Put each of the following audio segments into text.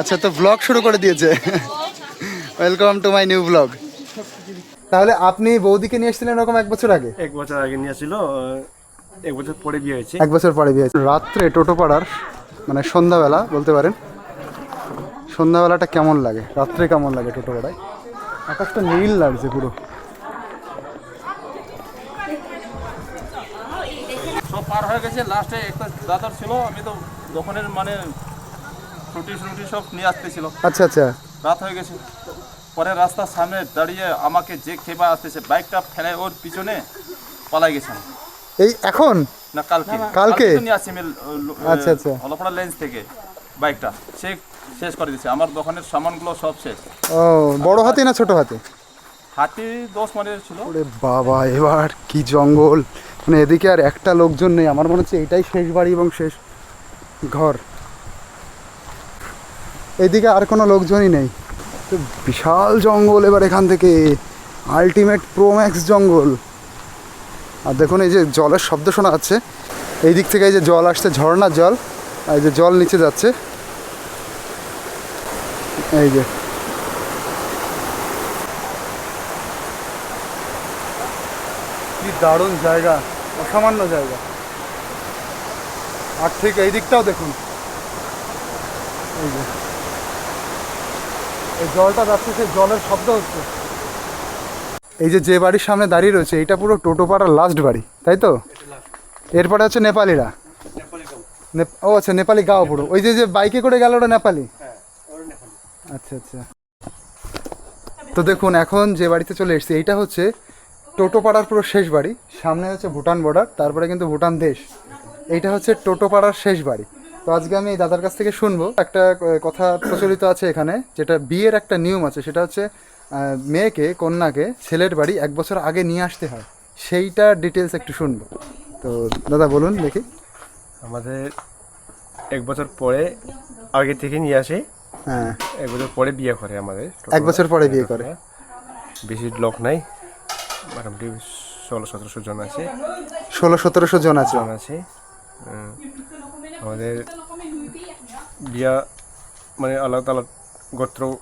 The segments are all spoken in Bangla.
আচ্ছা তো ব্লগ শুরু করে দিয়েছে। Welcome to my new blog তাহলে আপনি বৌদিকে নিয়ে এসেছিলেন এরকম এক বছর আগে? এক বছর আগে নিয়ে আসছিল এক বছর পরে বিয়ে হয়েছে। এক বছর পরে বিয়ে হয়েছে। রাত্রে টোটো পাড়ার মানে সন্ধ্যাবেলা বলতে পারেন সন্ধ্যাবেলাটা কেমন লাগে? রাত্রে কেমন লাগে টোটো পাড়ায়? আকাশটা নীল লাগছে পুরো। সব পার হয়ে গেছে। লাস্টে একটা দাদার ছিল আমি তো দোকানের মানে রুটি রুটি সব নিয়ে আসতেছিল। আচ্ছা আচ্ছা। রাত হয়ে গেছে। পরে রাস্তার সামনে দাঁড়িয়ে আমাকে যে খেবা আসতেছে বাইকটা ফেলে ওর পিছনে পালাই গেছে এই এখন? না কালকে। কালকে? নিয়ে আসি আমি আচ্ছা, আচ্ছা। অলপড়া লেন্স থেকে বাইকটা। সে শেষ করে দিচ্ছে আমার দোকানের সামানগুলো সব শেষ। ও বড় হাতি না ছোট হাতি? হাতি দশ মানে ছিল। ওরে বাবা এবার কি জঙ্গল। মানে এদিকে আর একটা লোকজন নেই। আমার মনে হচ্ছে এটাই শেষ বাড়ি এবং শেষ ঘর। এদিকে আর কোনো লোকজনই নেই। তো বিশাল জঙ্গল এবার এখান থেকে। আলটিমেট প্রোম্যাক্স জঙ্গল। আর দেখুন এই যে জলের শব্দ শোনা যাচ্ছে। এই দিক থেকে এই যে জল আসছে, ঝর্ণার জল। এই যে জল নিচে যাচ্ছে। এই যে। কি দারুণ জায়গা, অসামান্য জায়গা। আর ঠিক এই দিকটাও দেখুন। এই যে। এই জলটা যাচ্ছে, সেই জলের শব্দ হচ্ছে। এই যে যে বাড়ির সামনে দাঁড়িয়ে রয়েছে এটা পুরো টোটোপাড়ার লাস্ট বাড়ি, তাই তো? এরপরে হচ্ছে নেপালিরা। নেপ- ও আচ্ছা নেপালি গাও পুরো। ওই যে যে বাইকে করে গেল ওটা নেপালি? আচ্ছা আচ্ছা। তো দেখুন, এখন যে বাড়িতে চলে এসেছি, এইটা হচ্ছে টোটোপাড়ার পুরো শেষ বাড়ি। সামনে হচ্ছে ভুটান বর্ডার তারপরে কিন্তু ভুটান দেশ। এইটা হচ্ছে টোটোপাড়ার শেষ বাড়ি। তো আজকে আমি দাদার কাছ থেকে শুনব। একটা কথা প্রচলিত আছে এখানে যেটা বিয়ের একটা নিয়ম আছে সেটা হচ্ছে মেয়েকে কন্যাকে ছেলের বাড়ি এক বছর আগে নিয়ে আসতে হয়। সেইটা ডিটেলস একটু শুনব। তো দাদা বলুন দেখি। আমাদের এক বছর পরে আগে থেকে নিয়ে আসে। হ্যাঁ। এক বছর পরে বিয়ে করে আমাদের। এক বছর পরে বিয়ে করে। বেশি লোক নাই। মোটামুটি ষোলো সতেরোশো জন আছে। ষোলো সতেরোশো জন আছে। আছে। আমাদের বিয়া মানে আলাদা আলাদা গোত্র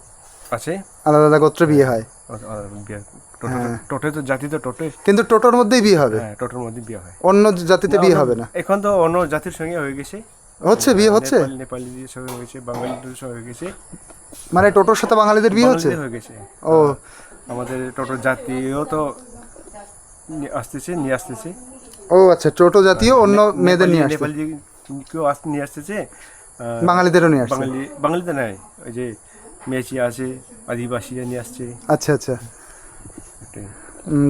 আছে? আলাদা আলাদা গোত্র বিয়ে হয়। আলাদা টোটো তো জাতি তো টোটো। কিন্তু টোটোর মধ্যেই বিয়ে হবে। হ্যাঁ টোটোর মধ্যে বিয়ে হয়। অন্য জাতিতে বিয়ে হবে না। এখন তো অন্য জাতির সঙ্গে হয়ে গেছে। হচ্ছে বিয়ে হচ্ছে? নেপাল- নেপালিদের সঙ্গে হয়েছে বাঙালিদের সঙ্গে হয়ে গেছে। মানে টোটোর সাথে বাঙালিদের বিয়ে হচ্ছে? হয়ে গেছে। ও। আমাদের টোটো জাতীয় তো নিয়ে আসতেছে নিয়ে আসতেছে। ও আচ্ছা টোটো জাতীয় অন্য মেয়েদের নিয়ে আসছে। কেউ আসতে নিয়ে আসতেছে বাঙালিদেরও নিয়ে আসছে? বাঙালি বাঙালিতে নাই ওই যে মেচি আছে আদিবাসীরা নিয়ে আসছে। আচ্ছা আচ্ছা।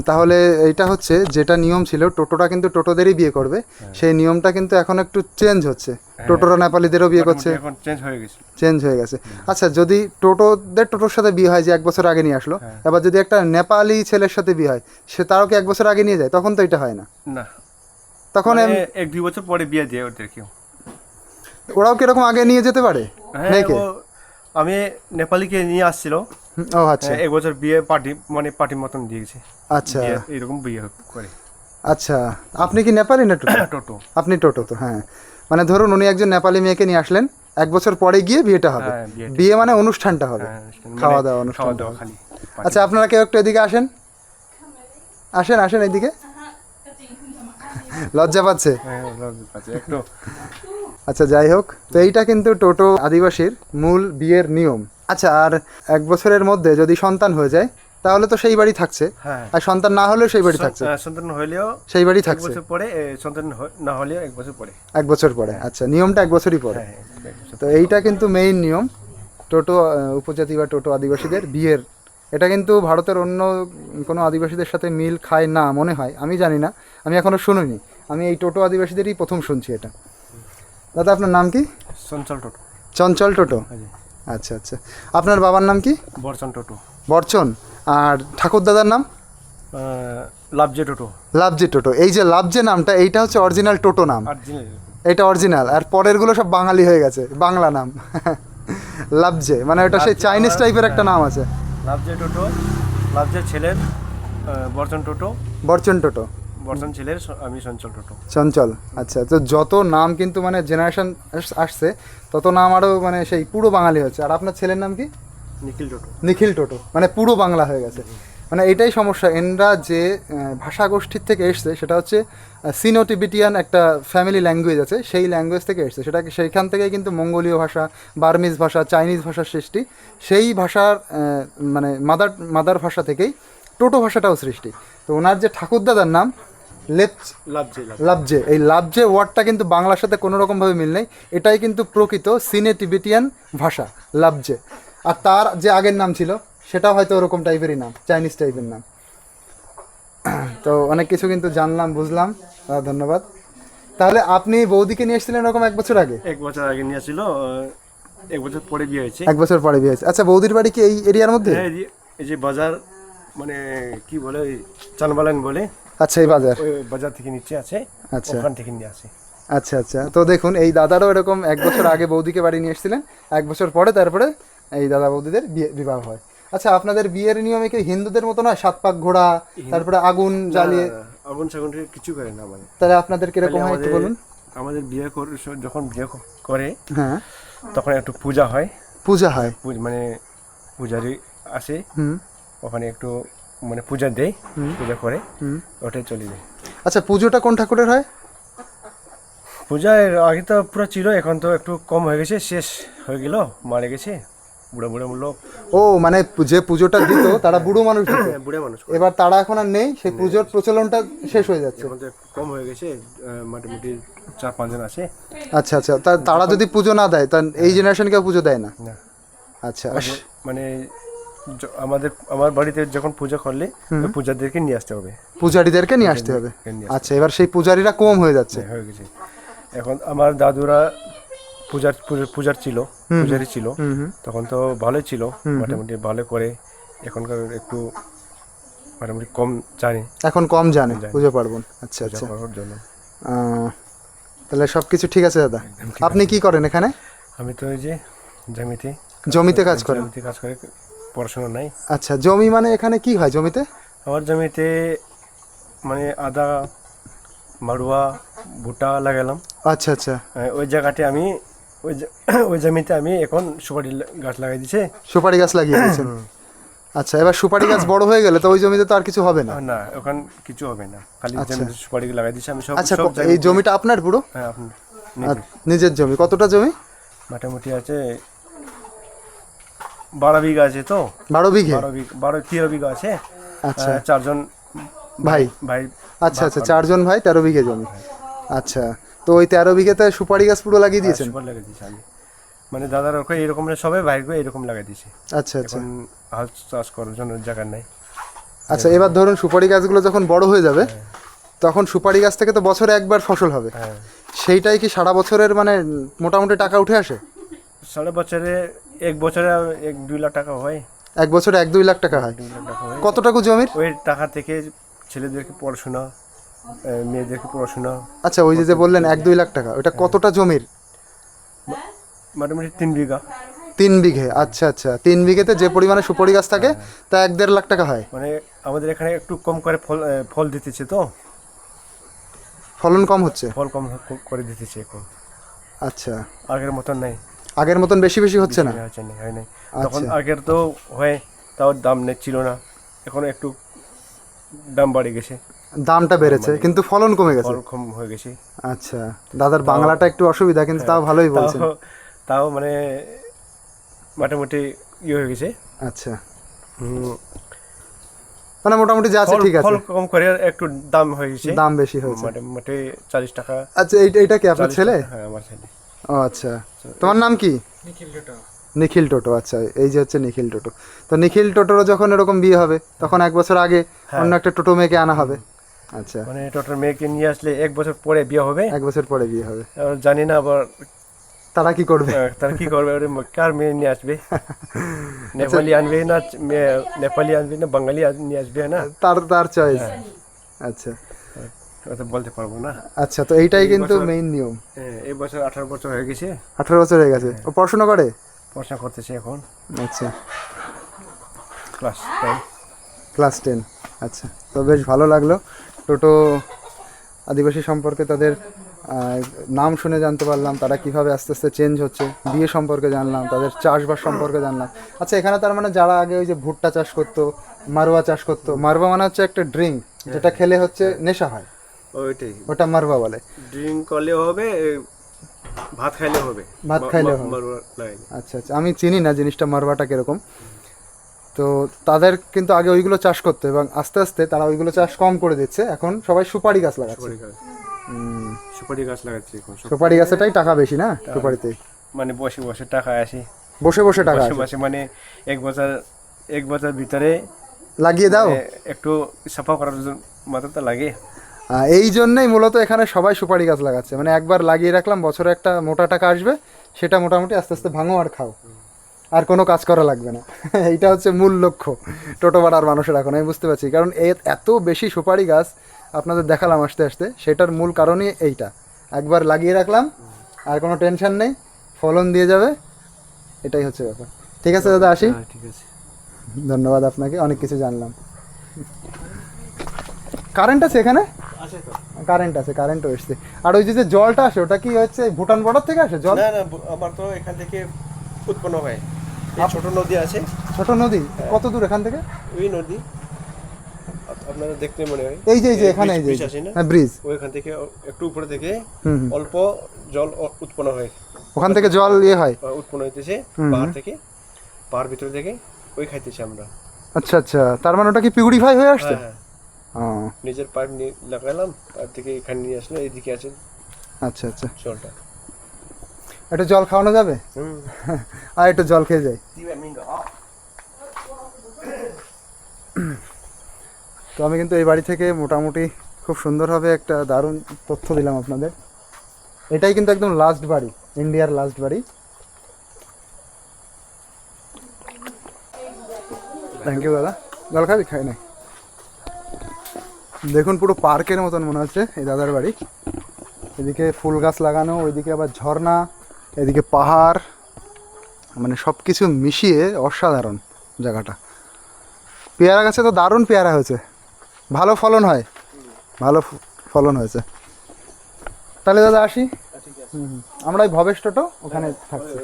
তাহলে এটা হচ্ছে যেটা নিয়ম ছিল টোটোটা কিন্তু টোটোদেরই বিয়ে করবে। হ্যাঁ। সেই নিয়মটা কিন্তু এখন একটু চেঞ্জ হচ্ছে। টোটোরা নেপালিদেরও বিয়ে করছে। এখন চেঞ্জ হয়ে গেছে। চেঞ্জ হয়ে গেছে। আচ্ছা যদি টোটোদের টোটোর সাথে বিয়ে হয় যে এক বছর আগে নিয়ে আসলো হ্যাঁ। এবার যদি একটা নেপালি ছেলের সাথে বিয়ে হয় সে তারও কি এক বছর আগে নিয়ে যায়? তখন তো এটা হয় না। না। তখন মানে এক দুই বছর পরে বিয়ে দিয়ে ওদের কেউ। ওরাও কীরকম আগে নিয়ে যেতে পারে? হ্যাঁ মেয়েকে? আমি নেপালিকে নিয়ে আসছিল। ও আচ্ছা। এক বছর বিয়ে পার্টি মানে পার্টির মতন দিয়েছে। আচ্ছা। এরকম বিয়ে করে। আচ্ছা আপনি কি নেপালি না টোটো? টোটো। আপনি টোটো তো হ্যাঁ। মানে ধরুন উনি একজন নেপালি মেয়েকে নিয়ে আসলেন এক বছর পরে গিয়ে বিয়েটা হবে। হ্যাঁ, বিয়ে মানে অনুষ্ঠানটা হবে। হ্যাঁ, খাওয়া মানে দাওয়া অনুষ্ঠান আচ্ছা আপনারা কেউ একটু এদিকে আসেন? আসেন আসেন এদিকে। লজ্জা পাচ্ছে? হ্যাঁ, আচ্ছা যাই হোক তো এইটা কিন্তু টোটো আদিবাসীর মূল বিয়ের নিয়ম। আচ্ছা আর এক বছরের মধ্যে যদি সন্তান হয়ে যায় তাহলে তো সেই বাড়ি থাকছে। হ্যাঁ। আর সন্তান না হলেও সেই বাড়ি থাকছে। সন্তান হলেও সেই বাড়ি এক থাকছে। বছর পরে সন্তান না হলেও এক বছর পরে। এক বছর পরে আচ্ছা নিয়মটা এক বছরই পরে। হ্যাঁ। তো এইটা কিন্তু মেইন নিয়ম টোটো উপজাতি বা টোটো আদিবাসীদের বিয়ের এটা কিন্তু ভারতের অন্য কোনো আদিবাসীদের সাথে মিল খায় না মনে হয় আমি জানি না আমি এখনও শুনিনি। আমি এই টোটো আদিবাসীদেরই প্রথম শুনছি এটা। দাদা আপনার নাম কি? চঞ্চল টোটো। চঞ্চল টোটো? আচ্ছা আচ্ছা। আপনার বাবার নাম কি? বর্ষণ টোটো। বর্চন। আর ঠাকুর দাদার নাম? লাভজে টোটো। লাভজি টোটো। এই যে লাভজে নামটা এইটা হচ্ছে অরিজিনাল টোটো নাম। এটা অরিজিনাল। আর পরেরগুলো সব বাঙালি হয়ে গেছে বাংলা নাম। লাভজে। মানে ওটা সেই চাইনিজ টাইপের একটা নাম আছে। লাভজে টোটো লাভজে ছেলের বর্চন টোটো। বর্চন টোটো। বর্ষণ ছেলের আমি সঞ্চল টোটো। চঞ্চল আচ্ছা। তো যত নাম কিন্তু মানে জেনারেশন আসছে তত নাম আরও মানে সেই পুরো বাঙালি হচ্ছে। আর আপনার ছেলের নাম কি? নিখিল টোটো। নিখিল টোটো। মানে পুরো বাংলা হয়ে গেছে। মানে এটাই সমস্যা। এনরা যে ভাষা গোষ্ঠীর থেকে এসছে সেটা হচ্ছে সিনো টিবিটিয়ান একটা ফ্যামিলি ল্যাঙ্গুয়েজ আছে সেই ল্যাঙ্গুয়েজ থেকে এসছে। সেটাকে সেইখান থেকেই কিন্তু মঙ্গোলীয় ভাষা বার্মিজ ভাষা চাইনিজ ভাষার সৃষ্টি। সেই ভাষার মানে মাদার মাদার ভাষা থেকেই টোটো ভাষাটাও সৃষ্টি। তো ওনার যে ঠাকুরদাদার নাম লাভজে এই লাভজে ওয়ার্ডটা কিন্তু বাংলার সাথে কোনো রকমভাবে মিল নেই। এটাই কিন্তু প্রকৃত সিনে টিবেটিয়ান ভাষা লাভজে আর তার যে আগের নাম ছিল সেটাও হয়তো ওরকম টাইপেরই নাম চাইনিজ টাইপের নাম। তো অনেক কিছু কিন্তু জানলাম বুঝলাম। ধন্যবাদ। তাহলে আপনি বৌদিকে নিয়ে এসেছিলেন এরকম এক বছর আগে? এক বছর আগে নিয়ে আসছিল এক বছর পরে বিয়ে হয়েছে। এক বছর পরে বিয়ে হয়েছে। আচ্ছা বৌদির বাড়ি কি এই এরিয়ার মধ্যে? হ্যাঁ, এই যে- এই যে বাজার মানে কি বলে চানবালান বলে আচ্ছা এই বাজার। ওই বাজার থেকে নিচে আছে আচ্ছা। ওখান থেকে নিয়ে আসে। আচ্ছা আচ্ছা। তো দেখুন এই দাদারও এরকম এক বছর আগে বৌদিকে বাড়ি নিয়ে এসেছিলেন। এক বছর পরে তারপরে এই দাদা বৌদিদের বিয়ে বিবাহ হয়। আচ্ছা আপনাদের বিয়ের নিয়মে কি হিন্দুদের মতো না সাত পাক ঘোড়া তারপরে আগুন জ্বালিয়ে আগুন সাগুন কিছু করে না মানে। তাহলে আপনাদের কীরকম হয় একটু বলুন। আমাদের বিয়ে করে যখন বিয়ে করে হ্যাঁ। তখন একটু পূজা হয়। পূজা হয়। মানে পূজারি আসে। হুম। ওখানে একটু মানে পূজা দেয় পূজা করে হুম। ওটাই চলে যায়। আচ্ছা পুজোটা কোন ঠাকুরের হয়? পূজা আগে তো পুরো ছিল এখন তো একটু কম হয়ে গেছে শেষ হয়ে গেল মারা গেছে। বুড়ো বুড়ো লোক। ও মানে যে পুজোটা দিত তারা বুড়ো মানুষ দিত। হ্যাঁ, বুড়ো মানুষ। এবার তারা এখন আর নেই সেই পুজোর প্রচলনটা শেষ হয়ে যাচ্ছে। কম হয়ে গেছে মোটামুটি চার পাঁচজন আছে। আচ্ছা আচ্ছা তা তারা যদি পুজো না দেয় তা এই জেনারেশন কেউ পুজো দেয় না? আচ্ছা। মানে আমাদের আমার বাড়িতে যখন পূজা করলে পূজাদেরকে নিয়ে আসতে হবে। পূজারীদেরকে নিয়ে আসতে হবে। আচ্ছা এবার সেই পূজারীরা কম হয়ে যাচ্ছে। হয়ে গেছে। এখন আমার দাদুরা পূজার পূজার- ছিল পূজারই ছিল। তখন তো ভালোই ছিল মোটামুটি ভালো করে এখনকার একটু মোটামুটি কম জানে। এখন কম জানে পুজো পার্বণ। আচ্ছা আচ্ছা। জন্য। তাহলে সব কিছু ঠিক আছে দাদা? আপনি কি করেন এখানে? আমি তো ওই যে জমিতে জমিতে কাজ করেন? জমিতে কাজ করে পড়াশোনা নাই। আচ্ছা জমি মানে এখানে কি হয় জমিতে? আমার জমিতে মানে আদা মাড়ুয়া ভুট্টা লাগালাম। আচ্ছা আচ্ছা। ওই জায়গাটি আমি ওই ওই জমিতে আমি এখন সুপারি গাছ লাগাই দিছে। সুপারি গাছ লাগিয়ে দিয়েছেন। আচ্ছা এবার সুপারি গাছ বড় হয়ে গেলে তো ওই জমিতে তো আর কিছু হবে না? না ওখান কিছু হবে না। খালি জমিতে সুপারি লাগাই দিছে আমি সব আচ্ছা এই জমিটা আপনার পুরো? হ্যাঁ আপনি আর নিজের। জমি। কতটা জমি? মোটামুটি আছে বারো বিঘা আছে তো। বারো বিঘে? বারো তেরো বিঘা আছে। আচ্ছা। চারজন ভাই। ভাই আচ্ছা আচ্ছা চারজন ভাই তেরো বিঘে জমি। আচ্ছা তো ওই তেরো বিঘেতে সুপারি গাছ পুরো লাগিয়ে দিয়েছেন? সুপার লাগাই দিয়েছি আমি মানে দাদার ওকে এরকম না, সবাই ভাইকে এরকম লাগাই দিয়েছে। আচ্ছা আচ্ছা। হাল চাষ করার জন্য জায়গা নাই। আচ্ছা এবার ধরুন সুপারি গাছগুলো যখন বড় হয়ে যাবে তখন সুপারি গাছ থেকে তো বছরে একবার ফসল হবে। হ্যাঁ। সেইটাই কি সারা বছরের মানে মোটামুটি টাকা উঠে আসে? সারা বছরে এক বছরে এক দুই লাখ টাকা হয়। এক বছরে এক দুই লাখ টাকা হয়। কতটুকু জমির ওই টাকা থেকে ছেলেদেরকে পড়াশোনা মেয়েদেরকে পড়াশোনা। আচ্ছা ওই যে যে বললেন এক দুই লাখ টাকা ওটা কতটা জমির? মোটামুটি তিন বিঘা। তিন বিঘে আচ্ছা আচ্ছা। তিন বিঘেতে যে পরিমাণে সুপারি গাছ থাকে তা এক দেড় লাখ টাকা হয়। মানে আমাদের এখানে একটু কম করে ফল ফল দিতেছে তো। ফলন কম হচ্ছে? ফল কম করে দিতেছে এখন। আচ্ছা। আগের মতন নাই। আগের মতন বেশি বেশি হচ্ছে না? হচ্ছে না হয় নাই তখন। আগের তো হয় তাও দাম নেই ছিল না। এখন একটু দাম বাড়ে গেছে। দামটা বেড়েছে কিন্তু ফলন কমে গেছে। কম হয়ে গেছে। আচ্ছা দাদার বাংলাটা একটু অসুবিধা কিন্তু তাও ভালোই বলছেন। তাও মানে মোটামুটি ইয়ে হয়ে গেছে। আচ্ছা। মানে মোটামুটি যা আছে ঠিক আছে। ফল কম করে একটু দাম হয়ে গেছে। দাম বেশি হয়েছে। মোটামুটি চালিশ টাকা। আচ্ছা এইটা এইটা কি আপনার ছেলে? হ্যাঁ আমার ছেলে। ও আচ্ছা। তোমার নাম কি? নিখিল টোটো। আচ্ছা এই যে হচ্ছে নিখিল টোটো। তো নিখিল টোটোরও যখন এরকম বিয়ে হবে তখন এক বছর আগে অন্য একটা টোটো মেয়েকে আনা হবে। আচ্ছা। মানে টোটাল মেয়েকে নিয়ে আসলে এক বছর পরে বিয়ে হবে। এক বছর পরে বিয়ে হবে। জানি না আবার তারা কি করবে? তারা কি করবে? কার মেয়ে নিয়ে আসবে? নেপালি আনবে না নেপালি আনবে না বাঙালি নিয়ে আসবে না? তার তার চয়েস হ্যাঁ। আচ্ছা। বলতে পারব না। আচ্ছা তো এইটাই কিন্তু মেইন নিয়ম। হ্যাঁ, এই বছর আঠারো বছর হয়ে গেছে। আঠারো বছর হয়ে গেছে। ও পড়াশোনা করে? পড়াশোনা করতেছে এখন। আচ্ছা। ক্লাস টেন ক্লাস টেন আচ্ছা তো বেশ ভালো লাগল। টোটো আদিবাসী সম্পর্কে তাদের নাম শুনে জানতে পারলাম তারা কীভাবে আস্তে আস্তে চেঞ্জ হচ্ছে বিয়ে সম্পর্কে জানলাম তাদের চাষবাস সম্পর্কে জানলাম। আচ্ছা এখানে তার মানে যারা আগে ওই যে ভুট্টা চাষ করতো মারুয়া চাষ করতো মারুয়া মানে হচ্ছে একটা ড্রিঙ্ক যেটা খেলে হচ্ছে নেশা হয়। ওইটাই। ওটা মারবা বলে। ড্রিঙ্ক করলেও হবে ভাত খাইলেও হবে ভাত মা- হবে। আচ্ছা আচ্ছা আমি চিনি না জিনিসটা মারবাটা কীরকম। তো তাদের কিন্তু আগে ওইগুলো চাষ করতো এবং আস্তে আস্তে তারা ওইগুলো চাষ কম করে দিচ্ছে। এখন সবাই সুপারি গাছ লাগাচ্ছে। সুপারি গাছ। লাগাচ্ছি। সুপারি গাছেটাই টাকা বেশি না সুপারিতে? মানে বসে বসে টাকা আসে। বসে বসে টাকা বসে বসে মানে এক বছর এক বছর ভিতরে লাগিয়ে দাও। একটু সাফা করার জন্য মাত্র তো লাগে। এই জন্যই মূলত এখানে সবাই সুপারি গাছ লাগাচ্ছে। মানে একবার লাগিয়ে রাখলাম বছরে একটা মোটা টাকা আসবে সেটা মোটামুটি আস্তে আস্তে ভাঙো আর খাও। আর কোনো কাজ করা লাগবে না। এইটা হচ্ছে মূল লক্ষ্য টোটো পাড়ার মানুষের এখন আমি বুঝতে পারছি। কারণ এত বেশি সুপারি গাছ আপনাদের দেখালাম আস্তে আস্তে সেটার মূল কারণই এইটা। একবার লাগিয়ে রাখলাম আর কোনো টেনশন নেই ফলন দিয়ে যাবে এটাই হচ্ছে ব্যাপার। ঠিক আছে দাদা আসি? হ্যাঁ ঠিক আছে। ধন্যবাদ আপনাকে অনেক কিছু জানলাম। কারেন্ট আছে এখানে? কারেন্ট আছে কারেন্টও এসছে। আর ওই যে যে জলটা আসে ওটা কি হচ্ছে ভুটান বর্ডার থেকে আসে জল? না না আমার তো এখান থেকে উৎপন্ন হয়। এই ছোট নদী আছে। ছোট নদী? কত দূর এখান থেকে? ওই নদী। আপ- আপনারা দেখতে মনে হয়। এই যে এই যে এখানে এই যে? হ্যাঁ ব্রিজ ওইখান থেকে একটু উপরে থেকে। অল্প জল উৎপন্ন হয়। ওখান থেকে জল ইয়ে হয়? উৎপন্ন হইতেছে পাহাড় থেকে। পাহাড় ভিতর থেকে ওই খাইতেছি আমরা। আচ্ছা আচ্ছা। তার মানে ওটা কি পিউরিফাই হয়ে আসছে? হ্যাঁ হ্যাঁ। নিজের পাইপ নিয়ে লাগালাম পাইপ থেকে এখানে নিয়ে আসলো এইদিকে আছে আচ্ছা আচ্ছা। জলটা। একটু জল খাওয়ানো যাবে? আর একটু জল খেয়ে যাই। তো আমি কিন্তু এই বাড়ি থেকে মোটামুটি খুব সুন্দরভাবে একটা দারুণ তথ্য দিলাম আপনাদের। এটাই কিন্তু একদম লাস্ট বাড়ি ইন্ডিয়ার লাস্ট বাড়ি। থ্যাংক ইউ দাদা। জল খাবি? খাই নাই দেখুন পুরো পার্কের মতন মনে হচ্ছে এই দাদার বাড়ি। এদিকে ফুল গাছ লাগানো ওইদিকে আবার ঝর্ণা। এদিকে পাহাড় মানে সব কিছু মিশিয়ে অসাধারণ জায়গাটা। পেয়ারা গাছে তো দারুণ পেয়ারা হয়েছে। ভালো ফলন হয়। ভালো ফলন হয়েছে। তাহলে দাদা আসি। আমরা ওই ভবেশ টোটো ওখানে থাকছি।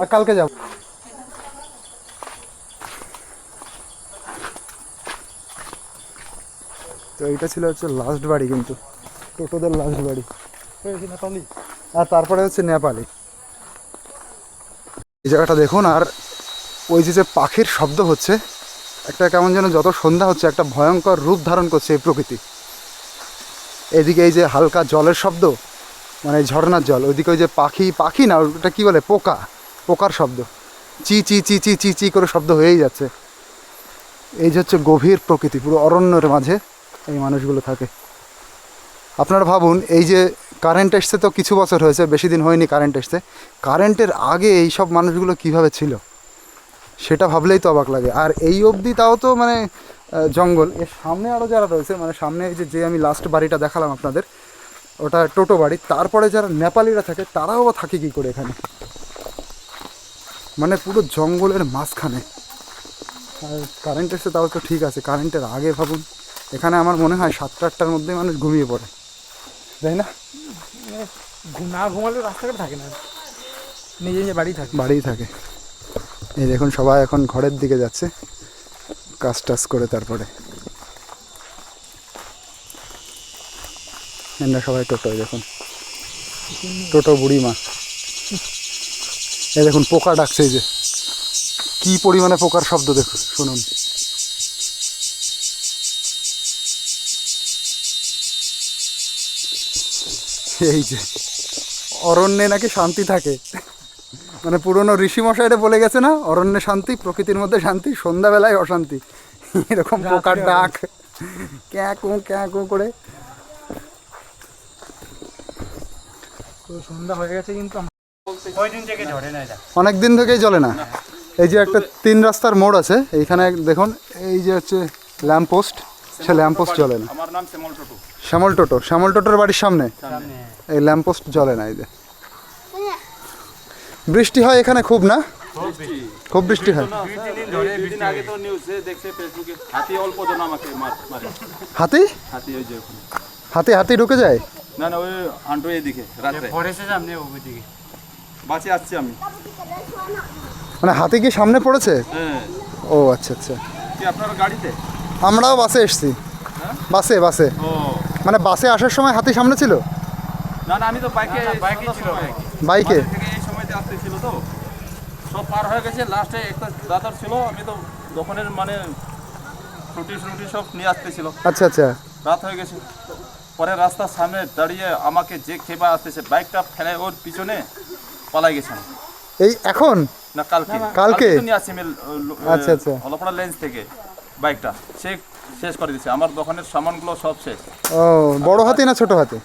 আর কালকে যাব। তো এইটা ছিল হচ্ছে লাস্ট বাড়ি কিন্তু। টোটোদের লাস্ট বাড়ি। আর তারপরে হচ্ছে নেপালি। এই জায়গাটা দেখুন, আর ওই যে যে পাখির শব্দ হচ্ছে, একটা কেমন যেন যত সন্ধ্যা হচ্ছে, একটা ভয়ঙ্কর রূপ ধারণ করছে এই প্রকৃতি। এদিকে এই যে হালকা জলের শব্দ মানে ঝর্নার জল, ওইদিকে ওই যে পাখি পাখি না, ওটা কি বলে? পোকা, পোকার শব্দ। চি চি চি চি চি চি করে শব্দ হয়েই যাচ্ছে। এই যে হচ্ছে গভীর প্রকৃতি, পুরো অরণ্যের মাঝে এই মানুষগুলো থাকে। আপনারা ভাবুন, এই যে কারেন্ট এসছে তো কিছু বছর হয়েছে, বেশি দিন হয়নি কারেন্ট এসছে। কারেন্টের আগে এই সব মানুষগুলো কীভাবে ছিল? সেটা ভাবলেই তো অবাক লাগে। আর এই অবধি তাও তো মানে জঙ্গল। এর সামনে আরও যারা রয়েছে মানে সামনে এই যে আমি লাস্ট বাড়িটা দেখালাম আপনাদের, ওটা টোটো বাড়ি। তারপরে যারা নেপালিরা থাকে, তারাও থাকে কী করে এখানে? মানে পুরো জঙ্গলের মাঝখানে। আর কারেন্ট এসে তাও তো ঠিক আছে। কারেন্টের আগে ভাবুন। এখানে আমার মনে হয় সাতটা আটটার মধ্যে মানুষ ঘুমিয়ে পড়ে। তাই না? না ঘুমালে রাস্তাঘাট থাকে না। নিজে নিজে বাড়ি থাকে। বাড়িই থাকে। এই দেখুন সবাই এখন ঘরের দিকে যাচ্ছে। কাজ টাজ করে তারপরে। এরা সবাই টোটোয় দেখুন। টোটো বুড়ি মা এই দেখুন পোকা ডাকছে এই যে। কি পরিমাণে পোকার শব্দ দেখুন শুনুন। এই যে অরণ্যে নাকি শান্তি থাকে। মানে পুরনো ঋষিমশাইরা বলে গেছে না অরণ্যে শান্তি প্রকৃতির মধ্যে শান্তি সন্ধ্যাবেলায় অশান্তি। এরকম পোকার ডাক। ক্যাঁকু ক্যাঁকু করে। সন্ধ্যা হয়ে গেছে কিন্তু অনেক দিন থেকেই চলে না। এই যে একটা তিন রাস্তার মোড় আছে এইখানে দেখুন এই যে হচ্ছে ল্যাম্প পোস্ট সে ল্যাম্প পোস্ট চলে না। আমার নাম শ্যামল টুটু। শ্যামল টোটো। শ্যামল টোটোর বাড়ির সামনে? এই ল্যাম্প পোস্ট চলে না এই যে। বৃষ্টি হয় এখানে খুব না? খুব বৃষ্টি। হয়। হাতি হাতি? হাতি ঢুকে যায়? না না ওই হান্টু এদিকে পড়েছে সামনে ওদিকে বাঁচে আসছি আমি। মানে হাতি কি সামনে পড়েছে? হ্যাঁ। ও আচ্ছা আচ্ছা। কি আপনার গাড়িতে? আমরাও বাসে এসছি। বাসে বাসে। ও। মানে বাসে আসার সময় হাতি সামনে ছিল? না না আমি তো বাইকে বাইকে ছিল, বাইকে? এই সময়তে আসতেছিল তো। সব পার হয়ে গেছে লাস্টে একটা দাদার ছিল আমি তো দোকানের মানে রুটি রুটি সব নিয়ে আসতেছিল আচ্ছা আচ্ছা। রাত হয়ে গেছে। পরে রাস্তার সামনে দাঁড়িয়ে আমাকে যে খেপা আসতেছে বাইকটা ফেলে ওর পিছনে পালাই গেছেন এই এখন? না কালকে। কালকে? নিয়ে আসছি আমি আচ্ছা, আচ্ছা। অলপড়া লেন্স থেকে। বাইকটা। সে শেষ করে দিয়েছে আমার দোকানের সামানগুলো সব শেষ। ও বড় হাতি না ছোট হাতি?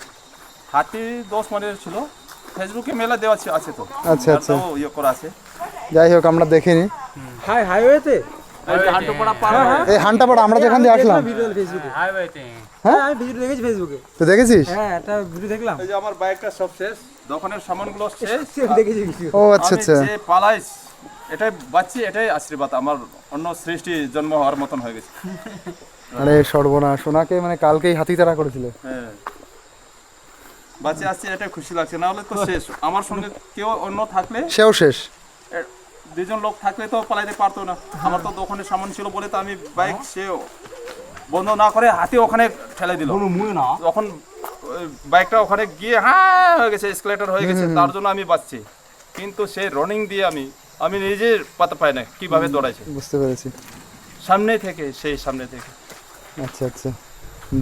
হাতি দশ মানের ছিল। ফেসবুকে মেলা দেওয়া আছে- আছে তো। আচ্ছা, আচ্ছা। ইয়ে করা আছে। যাই হোক আমরা দেখিনি হাই হাইওয়েতে? এই হয়ে হান্টাপাড়া আমরা যেখান দিয়ে আসলাম। ভিডিও ফেসবুকে। হাইওয়েতে হ্যাঁ আমি ভিডিও দেখেছি ফেসবুকে। তো দেখেছিস? হ্যাঁ একটা ভিডিও দেখলাম। এই যে আমার বাইকটা সব শেষ। দোকানের সামানগুলো শেষ। দেখেছি ও আচ্ছা আচ্ছা। এটাই বাচ্চি এটাই আশীর্বাদ। আমার অন্য সৃষ্টি জন্ম হওয়ার মতন হয়ে গেছে। আরে সর্বনাশ। ওনাকে মানে কালকেই হাতি তারা করেছিল। হ্যাঁ। বাচ্চা আসছে এটাই খুশি লাগছে। না হলে তো শেষ। আমার সঙ্গে কেউ অন্য থাকলে সেও শেষ। দুজন লোক থাকলে তো পালাইতে পারতো না। আমার তো দোকানে সামান ছিল বলে তো আমি বাইক সে বন্ধ না করে হাতে ওখানে ঠেলে দিল। তখন ওই বাইকটা ওখানে গিয়ে হ্যাঁ হয়ে গেছে স্কেলেটার হয়ে গেছে। তার জন্য আমি বাঁচছি। কিন্তু সেই রানিং দিয়ে আমি আমি নিজের পাতা পাই না কীভাবে দৌড়াইছে? বুঝতে পেরেছি। সামনে থেকে সেই সামনে থেকে। আচ্ছা আচ্ছা।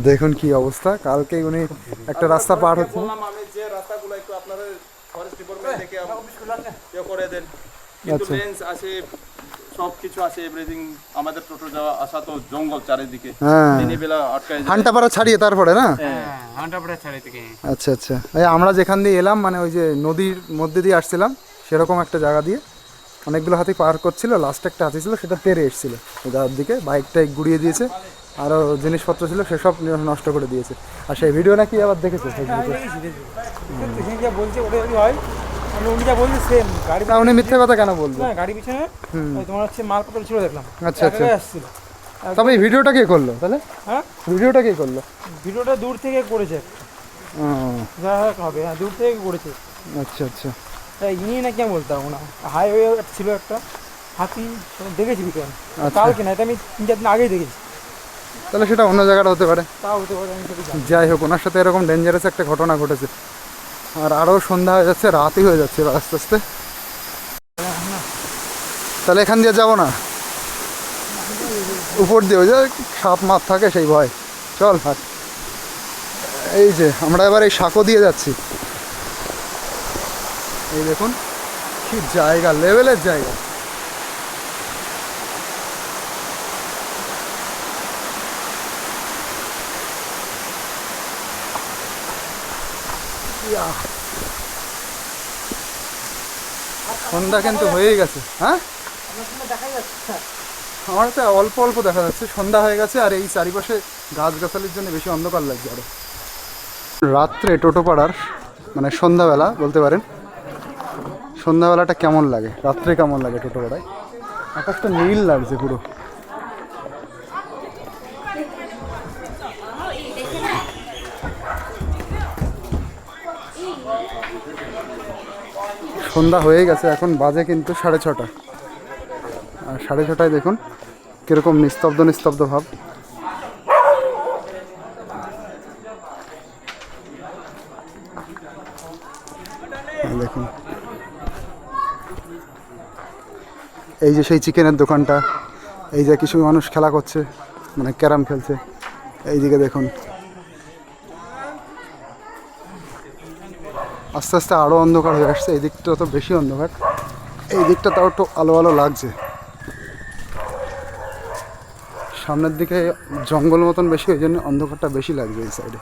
দেখুন কি অবস্থা। কালকে উনি একটা রাস্তা পার হচ্ছে। বললাম আমি যে রাস্তাগুলো একটু আপনাদের ফরেস্ট ডিপার্টমেন্ট থেকে ইয়ে করে দেন। কিন্তু আচ্ছা। লেন্স আছে সব কিছু আছে এভরিথিং আমাদের টোটো যাওয়া আসা তো জঙ্গল চারিদিকে। হ্যাঁ। দিনের বেলা আটকায় যায়। হান্টাপাড়া ছাড়িয়ে তারপরে না? হ্যাঁ। হান্টাপড়া ছাড়ি থেকে। আচ্ছা আচ্ছা। এই আমরা যেখান দিয়ে এলাম মানে ওই যে নদীর মধ্যে দিয়ে আসছিলাম সেরকম একটা জায়গা দিয়ে অনেকগুলো হাতি পার করছিল লাস্ট একটা হাতি ছিল সেটা তেরে এসেছিল। যার দিকে বাইকটা গুড়িয়ে দিয়েছে আরও জিনিসপত্র ছিল সেসব নষ্ট করে দিয়েছে। আর সেই ভিডিও নাকি আবার দেখেছে ফেসবুকে হয় উনি মিথ্যে কথা কেন বলব না গাড়ি পিছনে তোমার হচ্ছে মালপত্র ছিল দেখলাম। আচ্ছা, একাই তবে ভিডিওটা কে করল তাহলে? হ্যাঁ? ভিডিওটা কে করল? ভিডিওটা দূর থেকে করেছে। যা হবে হ্যাঁ দূর থেকে করেছে। আচ্ছা আচ্ছা। ইনি নাকি আমি বলতে পারব না। হাইওয়ে ছিল একটা হাতি দেখেছি ভিডিও আচ্ছা। কালকে না এটা আমি তিন চার দিন আগেই দেখেছি। তাহলে সেটা অন্য জায়গাটা হতে পারে। তাও হতে পারে আমি যাই হোক ওনার সাথে এরকম ডেঞ্জারাস একটা ঘটনা ঘটেছে। আর আরও সন্ধ্যা হয়ে যাচ্ছে রাতই হয়ে যাচ্ছে এবার আস্তে আস্তে। তাহলে এখান দিয়ে যাব না? উপর দিয়ে ওই যে সাপ মাপ থাকে সেই ভয়। চল হাট। এই যে আমরা এবার এই সাঁকো দিয়ে যাচ্ছি। এই দেখুন, কি জায়গা, লেভেলের জায়গা। সন্ধ্যা কিন্তু হয়েই গেছে হ্যাঁ? আমার তো অল্প অল্প দেখা যাচ্ছে, সন্ধ্যা হয়ে গেছে, আর এই চারিপাশে গাছগাছালির জন্য বেশি অন্ধকার লাগছে আরও। রাত্রে টোটো পাড়ার মানে সন্ধ্যাবেলা, বলতে পারেন সন্ধ্যাবেলাটা কেমন লাগে? রাত্রে কেমন লাগে টোটোপাড়ায় আকাশটা নীল লাগছে পুরো। সন্ধ্যা হয়ে গেছে, এখন বাজে কিন্তু সাড়ে ছটা। আর সাড়ে ছটায় দেখুন কীরকম নিস্তব্ধ নিস্তব্ধ ভাব। দেখুন। এই যে সেই চিকেনের দোকানটা, এই যে কিছু মানুষ খেলা করছে মানে ক্যারাম খেলছে, এইদিকে দেখুন। আস্তে আস্তে আরও অন্ধকার হয়ে আসছে, এই দিকটা তো বেশি অন্ধকার। এই দিকটা তাও একটু আলো আলো লাগছে। সামনের দিকে জঙ্গল মতন বেশি, ওই জন্য অন্ধকারটা বেশি লাগছে এই সাইডে